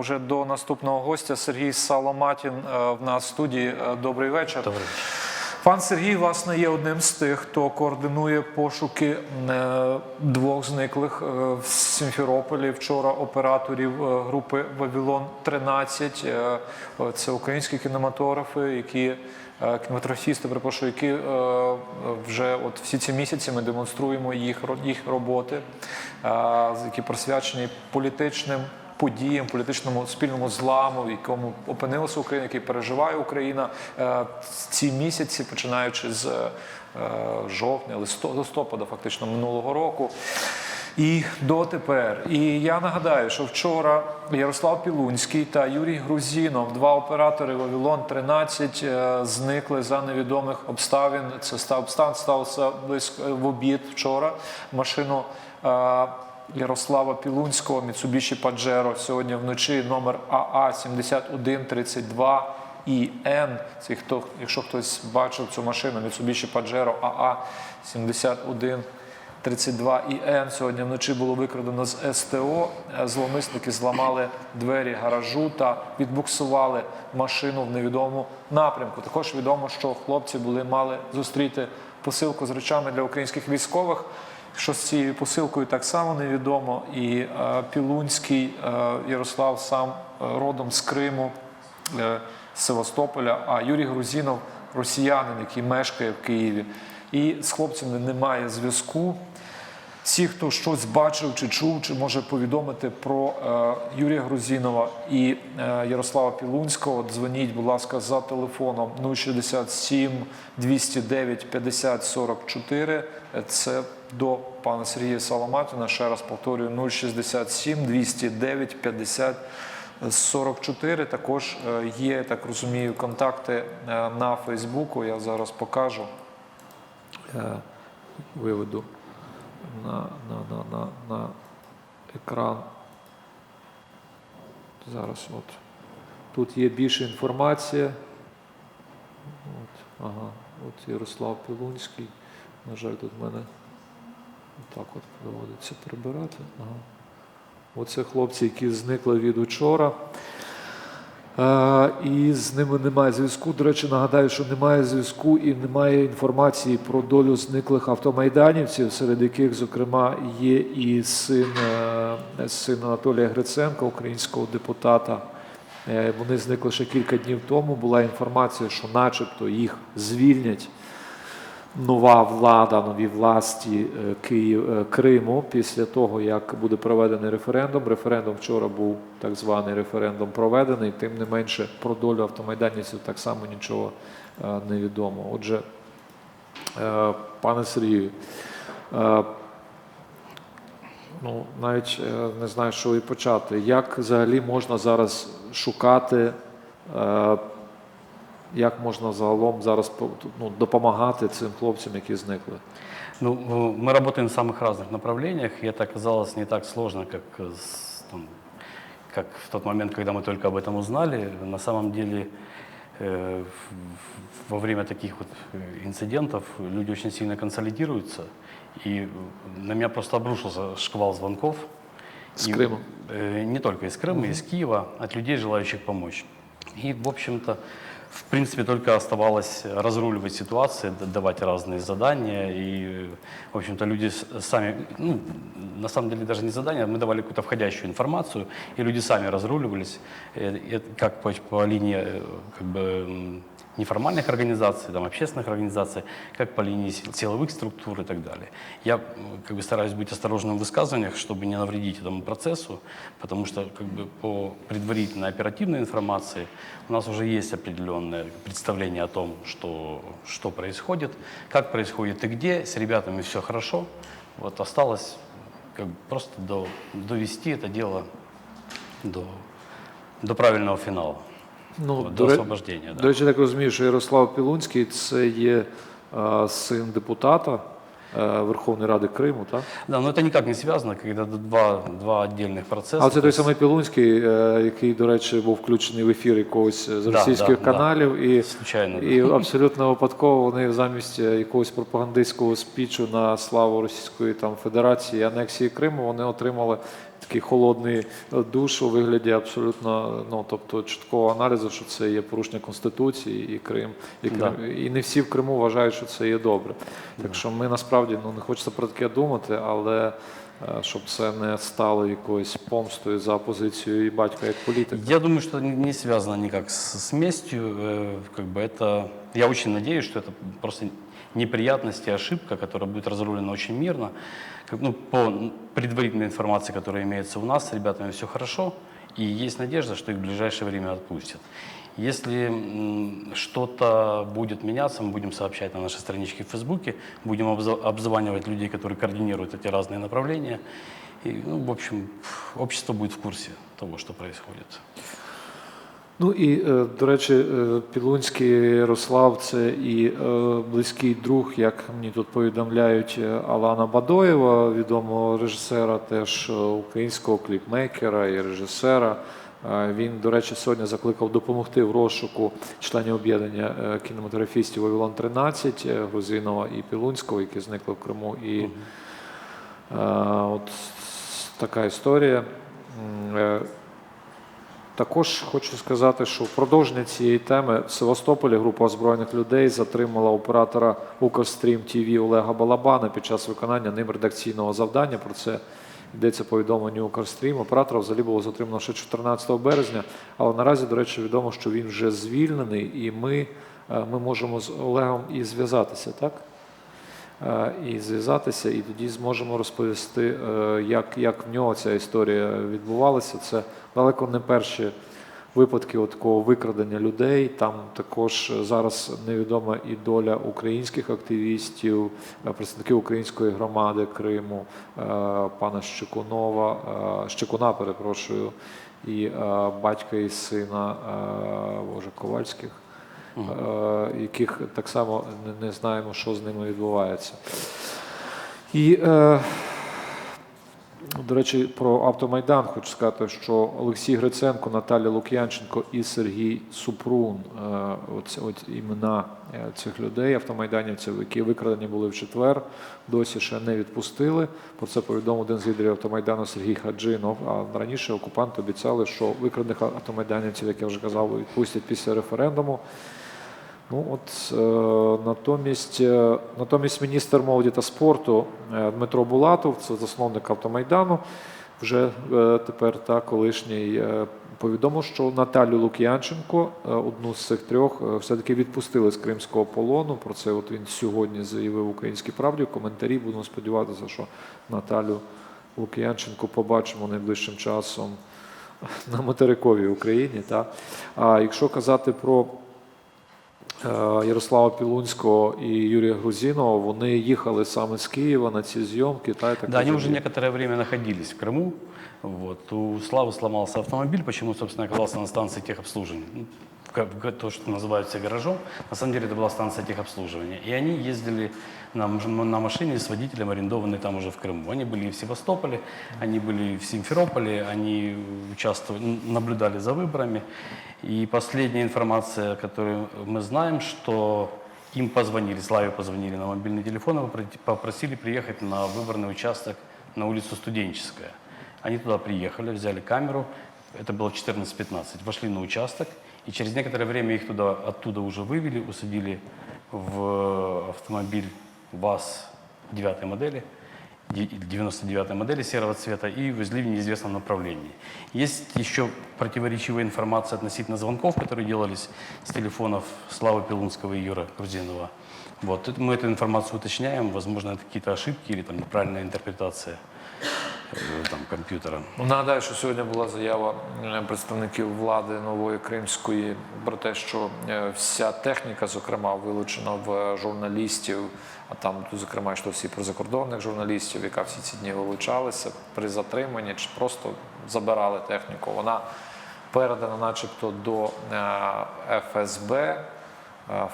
Вже до наступного гостя Сергій Саломатін е, в нас в студії. Е, Добрий вечір. Добрий Пан Сергій, власне, є одним з тих, хто координує пошуки е, двох зниклих в Сімферополі вчора операторів групи Вавилон 13. Е, е, Це українські кінематографи, які кінематографісти, перепрошую, які вже от всі ці місяці ми демонструємо їх їх роботи, які присвячені політичним подіям, політичному спільному зламу, в якому опинилася Україна, який переживає Україна Е, ці місяці, починаючи з е, жовтня, листо- листопада, фактично минулого року. І дотепер. І я нагадаю, що вчора Ярослав Пілунський та Юрій Грузінов, два оператори Вавилон 13, е, зникли за невідомих обставин. Це став обставин стався близько в обід вчора. Машину Ярослава Пілунського Mitsubishi Pajero сьогодні вночі номер АА 7132 ІН. Це хто, якщо хтось бачив цю машину Mitsubishi Pajero АА 7132 ІН. Сьогодні вночі було викрадено з СТО. Зловмисники зламали двері гаражу та відбуксували машину в невідомому напрямку. Також відомо, що хлопці були мали зустріти посилку з речами для українських військових. Що з цією посилкою так само невідомо. І е, Пілунський е, Ярослав сам е, родом з Криму, з Севастополя, а Юрій Грузінов росіянин, який мешкає в Києві. І з хлопцями немає зв'язку. Всі, хто щось бачив чи чув, чи може повідомити про Юрія Грузінова і Ярослава Пілунського, дзвоніть, будь ласка, за телефоном 067 209 50 44. Е, Це до пана Сергія Саламатіна. Ще раз повторюю 067 209 50 44. Також е, є, так розумію, контакти е, на Фейсбуку. Я зараз покажу. Е, Виведу на, на, на, на, на екран. Зараз от. Тут є більше інформація. От, ага, от Ярослав Пілунський. На жаль, тут в мене так от доводиться прибирати. Ага. Оце хлопці, які зникли від учора. Е, І з ними немає зв'язку. До речі, нагадаю, що немає зв'язку і немає інформації про долю зниклих автомайданівців, серед яких, зокрема, є і син, е, син Анатолія Гриценка, українського депутата. Е, Вони зникли ще кілька днів тому. Була інформація, що, начебто, їх звільнять нова влада, нові власті е, Київ е, Криму після того, як буде проведений референдум. Референдум вчора був так званий референдум проведений. Тим не менше про долю автомайданівців так само нічого е, не відомо. Отже, пане Сергію, ну навіть не знаю, що і почати. Як взагалі можна зараз шукати? Як можна загалом зараз ну, допомагати цим хлопцям, які зникли? Ну, мы работаем в самых разных направлениях, и это оказалось не так сложно, как, там, как в тот момент, когда мы только об этом узнали. На самом деле, э, во время таких вот инцидентов люди очень сильно консолидируются, и на меня просто обрушился шквал звонков. С И, Крыма? э, Не только из Крыма, из Киева, от людей, желающих помочь. И, в общем-то, в принципе, только оставалось разруливать ситуации, д- давать разные задания. И, в общем-то, люди с- сами, ну, на самом деле даже не задания, мы давали какую-то входящую информацию, и люди сами разруливались, э, и как по, по линии э, как бы, м, неформальных организаций, там, общественных организаций, как по линии сил- силовых структур и так далее. Я как бы стараюсь быть осторожным в высказываниях, чтобы не навредить этому процессу, потому что как бы, по предварительной оперативной информации у нас уже есть определенное представление о том, что, что происходит, как происходит и где. С ребятами все хорошо. Вот осталось как бы, просто до, довести это дело до, до правильного финала. Ну, до. Да. До речі, так розумію, що Ярослав Пілунський це є е, син депутата е, Верховної Ради Криму, так? Да, но это никак не связано, когда два, два отдельных процесса. А це той самий Пілунський, е, який, до речі, був включений в ефір якогось з російських да, да. каналів, і, Случайно, да. абсолютно випадково вони замість якогось пропагандистського спічу на славу Російської там Федерації анексії Криму вони отримали такий холодний е, душ у вигляді абсолютно ну тобто чіткого аналізу, що це є порушення конституції і Крим, і Крим, Да. і не всі в Криму вважають, що це є добре. Так що ми насправді ну не хочеться про таке думати, але е, щоб це не стало якоюсь помстою за позицію і батька як політика. Я думаю, что не не связано никак с, с местью. э, Как бы это, я очень надеюсь, что это просто неприятность и ошибка, которая будет разрулена очень мирно. Как, ну, по предварительной информации, которая имеется у нас, с ребятами все хорошо, и есть надежда, что их в ближайшее время отпустят. Если м, что-то будет меняться, мы будем сообщать на нашей страничке в Фейсбуке, будем обза- обзванивать людей, которые координируют эти разные направления. И, ну, в общем, общество будет в курсе того, что происходит. Ну і е, до речі, е, Пілунський Ярослав це і е, близький друг, як мені тут повідомляють, Алана Бадоєва, відомого режисера, теж українського кліпмейкера і режисера. Він, до речі, сьогодні закликав допомогти в розшуку членів об'єднання кінематографістів Вавилон 13 е, Грузинова і Пілунського, які зникли в Криму. І е, от така історія. Також хочу сказати, що в продовження цієї теми в Севастополі група озброєних людей затримала оператора Укрстрім ТВ Олега Балабана під час виконання ним редакційного завдання. Про це йдеться повідомлення Укрстрім. Оператора взагалі було затримано ще 14 березня, але наразі, до речі, відомо, що він вже звільнений, і ми, е, ми можемо з Олегом і зв'язатися, так? Е, і зв'язатися, і тоді зможемо розповісти, е, як, як в нього ця історія відбувалася. Це далеко не перші випадки такого викрадення людей. Там також зараз невідома і доля українських активістів, е, представників української громади Криму, е, пана Щекунова, е, Щекуна, перепрошую, і е, батька і сина е, Боже, Ковальських е, яких так само не, знаємо, що з ними відбувається. І, е, до речі, про автомайдан хочу сказати, що Олексій Гриценко, Наталя Лук'янченко і Сергій Супрун, е, от, от імена е, цих людей, автомайданівців, які викрадені були в четвер, досі ще не відпустили. Про це повідомив один з лідерів автомайдану Сергій Хаджинов. А раніше окупанти обіцяли, що викрадених автомайданівців, як я вже казав, відпустять після референдуму. Ну от е, натомість, е, натомість міністр молоді та спорту е, Дмитро Булатов, це засновник автомайдану, вже тепер та колишній повідомив, що Наталю Лук'янченко, одну з цих трьох, все-таки відпустили з кримського полону. Про це от він сьогодні заявив українській правді. В коментарі будемо сподіватися, що Наталю Лук'янченко побачимо найближчим часом на материковій Україні. Та. А якщо казати про Ярослава Пілунського і Юрія Грузінова, вони їхали саме з Києва на ці зйомки. Та, я так Да, они уже розумію. некоторое время находились в Крыму. Вот. У Славы сломался автомобиль, почему, собственно, оказался на станции техобслуживания. Ну, ка- га- То, что называется гаражом, на самом деле это была станция техобслуживания. И они ездили на, мж- на машине с водителем, арендованной там уже в Крыму. Они были и в Севастополе, они были в Симферополе, они участвовали, наблюдали за выборами. И последняя информация, которую мы знаем, что им позвонили, Славе позвонили на мобильный телефон попросили приехать на выборный участок на улицу Студенческая. Они туда приехали, взяли камеру, это было 14-15, вошли на участок, и через некоторое время их туда, оттуда уже вывели, усадили в автомобиль ВАЗ 9 модели, де- 99 модели серого цвета и везли в неизвестном направлении. Есть еще противоречивая информация относительно звонков, которые делались с телефонов Славы Пилунского и Юры Грузинова. Вот. это- Мы эту информацию уточняем, возможно, это какие-то ошибки или там неправильная интерпретация э, там, компьютера. Ну, Нагадаю, що сьогодні була заява е, представників влади нової кримської про те, що е, вся техніка, зокрема, вилучена в журналістів, а там, зокрема, йшлося і про закордонних журналістів, яка всі ці дні вилучалася при затриманні, чи просто забирали техніку. Вона передана, начебто, до е, ФСБ.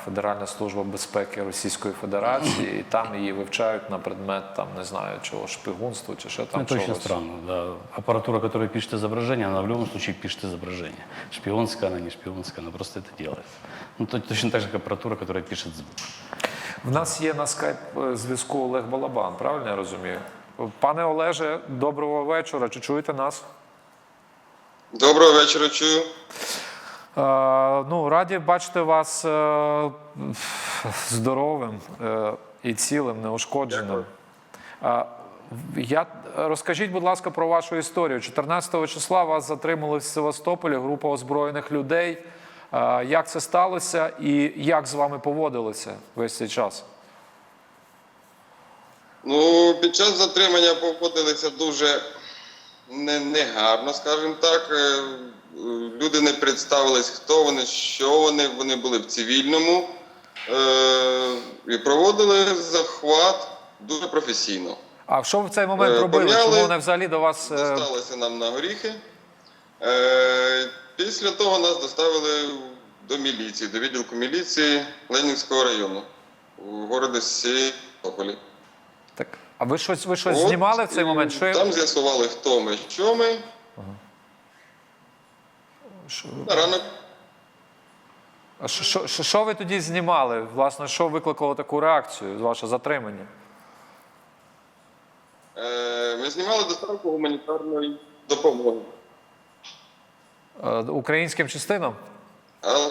Федеральна служба безпеки Російської Федерації, і там її вивчають на предмет там не знаю чого шпигунства чи ще там Ну, это очень чогось. странно. Да. Аппаратура, которая пишет изображение, она в любом случае пишет изображение. Шпионская она, не шпионская, она просто это делает. Ну, то- точно так же, как аппаратура, которая пишет звук. В нас є на скайп е, зв'язку Олег Балабан, правильно я розумію? Пане Олеже, доброго вечора. Чи чуєте нас? Доброго вечора, чую. Е, ну, раді бачити вас е, здоровим е, і цілим, неушкодженим. Я, розкажіть, будь ласка, про вашу історію. 14 числа вас затримали в Севастополі група озброєних людей. Як це сталося і як з вами поводилися весь цей час? Ну, під час затримання поводилися дуже не, негарно, скажімо так. Люди не представились, хто вони, що вони. Вони були в цивільному е, і проводили захват дуже професійно. А що в цей момент Е, робили? пом'яли. Чому вони взагалі до вас? е, Досталося нам на горіхи. Е, після того нас доставили до міліції, до відділку міліції Ленінського району у городі Севастополі. Так, а ви щось ви щось От, знімали в цей момент? Що, Там з'ясували, хто ми, що ми. Що, ранок а що, що, що- ви тоді знімали? Власне, що викликало таку реакцію, ваше затримання? е, ми знімали доставку гуманітарної допомоги. Е, Українським частинам? А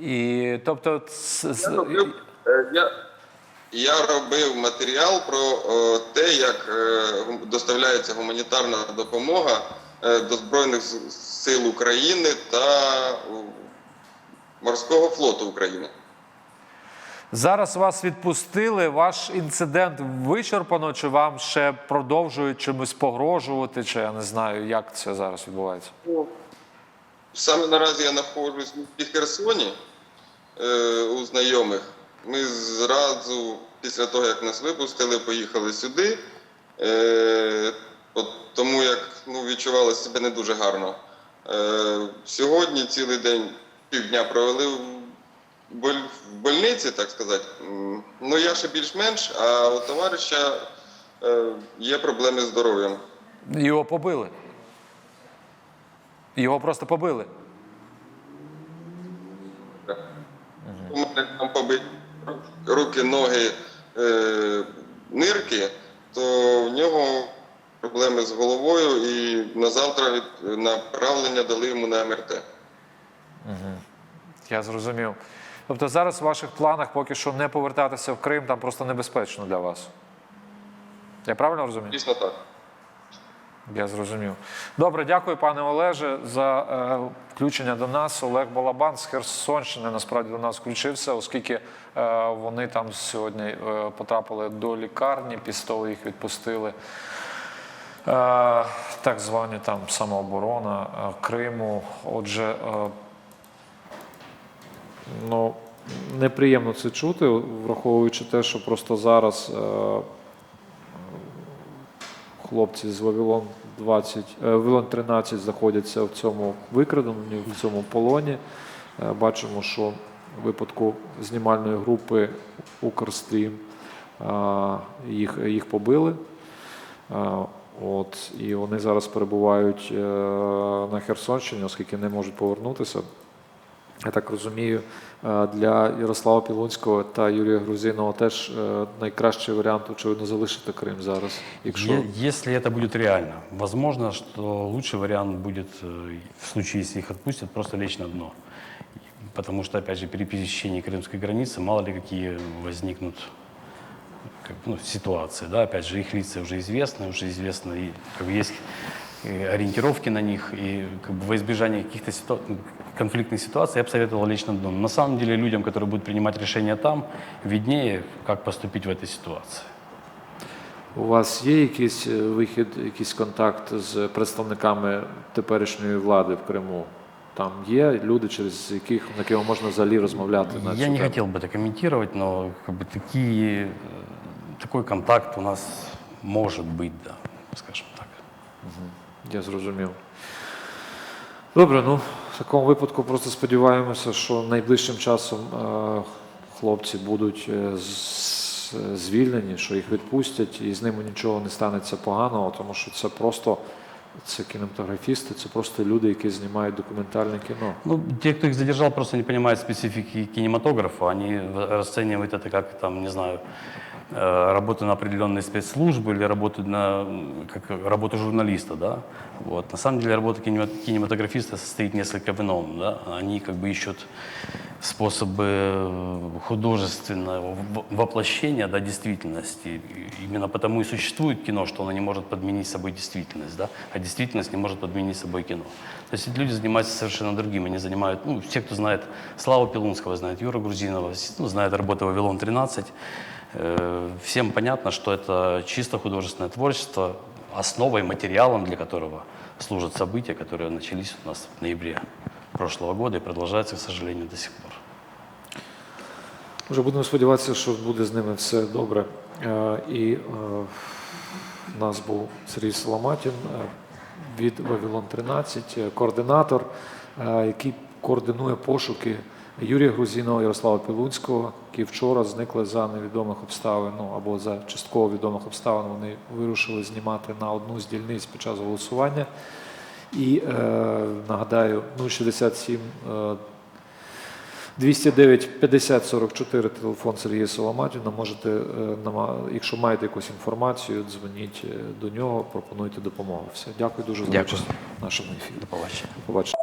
І тобто, ц- з- я, робив, е, я, я робив матеріал про е, те, як е, гум- доставляється гуманітарна допомога до Збройних сил України та е, морського флоту України. зараз вас відпустили. Ваш інцидент вичерпано, чи вам ще продовжують чимось погрожувати, чи я не знаю, як це зараз відбувається? Саме наразі я знаходжусь в Херсоні е, у знайомих. Ми зразу, після того, як нас випустили, поїхали сюди, е, от тому як ну, відчували себе не дуже гарно. Е, сьогодні цілий день півдня провели в, боль, в больниці, так сказати. Ну, я ще більш-менш, а у товариша е, є проблеми з здоров'ям. Його побили. Його просто побили. У мене там побиті руки, ноги, е, нирки, то в нього проблеми з головою і на завтра від, направлення дали йому на МРТ. Я зрозумів. Тобто зараз в ваших планах поки що не повертатися в Крим, там просто небезпечно для вас. Я правильно розумію? Дійсно так. Я зрозумів. Добре, дякую, пане Олеже, за е, включення до нас. Олег Балабан з Херсонщини насправді до нас включився, оскільки е, вони там сьогодні е, потрапили до лікарні, після того їх відпустили. Е, так звані там самооборона е, Криму. Отже, е, ну, неприємно це чути, враховуючи те, що просто зараз. Хлопці з Вавилон 20, е, Вавилон 13 знаходяться в цьому викраденні, в цьому полоні. Бачимо, що в випадку знімальної групи Укрстрім їх, їх побили. Е, От, і вони зараз перебувають е, на Херсонщині, оскільки не можуть повернутися. Я так розумію, е, для Ярослава Пілунського та Юрія Грузинова теж е, найкращий варіант, очевидно, залишити Крим зараз. Якщо Е- Если это будет реально, возможно, что лучший вариант будет, э, в случае, если их отпустят, просто лечь на дно. Потому что, опять же, при пересечении крымской границы мало ли какие возникнут как, ну, ситуации. Да? Опять же, их лица уже известны, уже известно, и как бы, есть э, ориентировки на них. И как бы, во избежание каких-то ситу- ну, конфликтных ситуаций я бы советовал лечь на дно. На самом деле людям, которые будут принимать решения там, виднее, как поступить в этой ситуации. у вас є якийсь е, вихід, якийсь контакт з представниками теперішньої влади в Криму? Там є люди, через яких на якими можна взагалі розмовляти на Я цю не тему? хотел бы это комментировать, но как бы такие, э, такой контакт у нас может быть, да, скажем так. Я зрозумів. Добре, ну в такому випадку просто сподіваємося, що найближчим часом е, хлопці будуть е, з- звільнені, що їх відпустять, і з ними нічого не станеться поганого, тому що це просто це кінематографісти, це просто люди, які знімають документальне кіно. Ну, те, кто их задержал, просто не понимают специфики кинематографа. Они в- расценивают это как, там, не знаю, э, работу на определенные спецслужбы или работу на как работу журналиста, да. Вот. На самом деле работа кинема- кинематографиста состоит несколько в ином, да. Они как бы ищут способы э, художественного воплощения да, действительности. Именно потому и существует кино, что оно не может подменить собой действительность, да, а действительность не может подменить собой кино. То есть люди занимаются совершенно другим. Они занимают, ну, те, кто знает Славу Пелунского, знает Юра Грузинова, ну, знает работу «Вавилон-13», э, всем понятно, что это чисто художественное творчество, основой, материалом для которого служат события, которые начались у нас в ноябре прошлого года и продолжаются, к сожалению, до сих пор. Вже будемо сподіватися, що буде з ними все добре. Е, І е, в нас був Сергій Соломатін е, від Вавилон 13, е, координатор, е, який координує пошуки Юрія Грузінова, Ярослава Пілунського, які вчора зникли за невідомих обставин, ну або за частково відомих обставин. Вони вирушили знімати на одну з дільниць під час голосування. І е, нагадаю, 067 е, 209 50 44 телефон Сергія Соломатіна. Можете, е, нама- якщо маєте якусь інформацію, дзвоніть е, до нього, пропонуйте допомогу. Все, дякую дуже за участь в нашому ефірі. До побачення. Побачите.